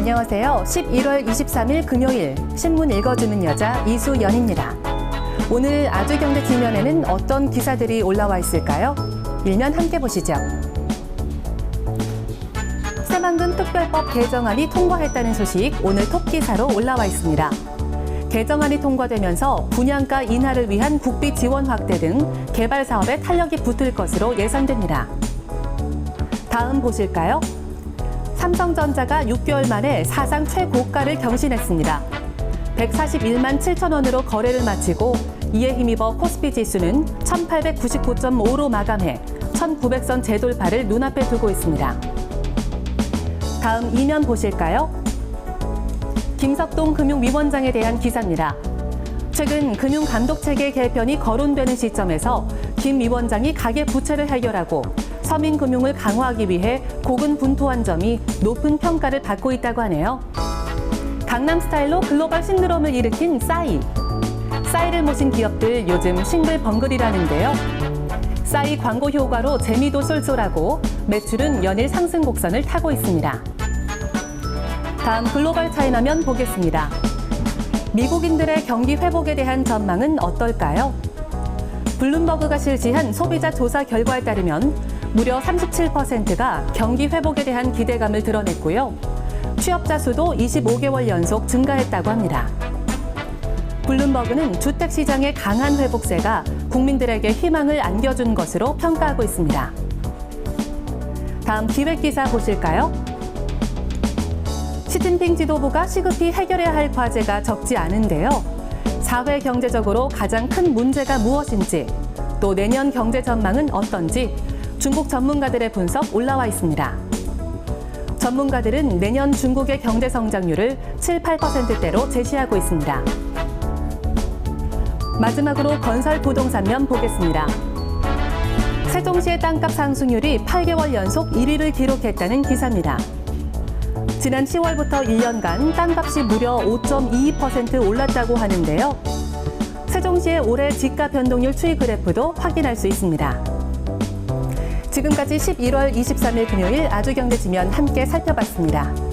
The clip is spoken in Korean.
안녕하세요. 11월 23일 금요일 신문 읽어주는 여자 이수연입니다. 오늘 아주경제 지면에는 어떤 기사들이 올라와 있을까요? 일면 함께 보시죠. 새만금 특별법 개정안이 통과했다는 소식 오늘 톱기사로 올라와 있습니다. 개정안이 통과되면서 분양가 인하를 위한 국비 지원 확대 등 개발 사업에 탄력이 붙을 것으로 예상됩니다. 다음 보실까요? 삼성전자가 6개월 만에 사상 최고가를 경신했습니다. 141만 7천 원으로 거래를 마치고 이에 힘입어 코스피 지수는 1899.5로 마감해 1900선 재돌파를 눈앞에 두고 있습니다. 다음 이면 보실까요? 김석동 금융위원장에 대한 기사입니다. 최근 금융감독체계 개편이 거론되는 시점에서 김 위원장이 가계 부채를 해결하고 서민 금융을 강화하기 위해 고군분투한 점이 높은 평가를 받고 있다고 하네요. 강남 스타일로 글로벌 신드롬을 일으킨 싸이. 싸이를 모신 기업들 요즘 싱글벙글이라는데요. 싸이 광고 효과로 재미도 쏠쏠하고 매출은 연일 상승 곡선을 타고 있습니다. 다음 글로벌 차이나면 보겠습니다. 미국인들의 경기 회복에 대한 전망은 어떨까요? 블룸버그가 실시한 소비자 조사 결과에 따르면 무려 37%가 경기 회복에 대한 기대감을 드러냈고요. 취업자 수도 25개월 연속 증가했다고 합니다. 블룸버그는 주택 시장의 강한 회복세가 국민들에게 희망을 안겨준 것으로 평가하고 있습니다. 다음 기획 기사 보실까요? 시진핑 지도부가 시급히 해결해야 할 과제가 적지 않은데요. 사회 경제적으로 가장 큰 문제가 무엇인지, 또 내년 경제 전망은 어떤지 중국 전문가들의 분석 올라와 있습니다. 전문가들은 내년 중국의 경제 성장률을 7, 8%대로 제시하고 있습니다. 마지막으로 건설 부동산 면 보겠습니다. 세종시의 땅값 상승률이 8개월 연속 1위를 기록했다는 기사입니다. 지난 10월부터 1년간 땅값이 무려 5.22% 올랐다고 하는데요. 세종시의 올해 집가 변동률 추이 그래프도 확인할 수 있습니다. 지금까지 11월 23일 금요일 아주경제 지면 함께 살펴봤습니다.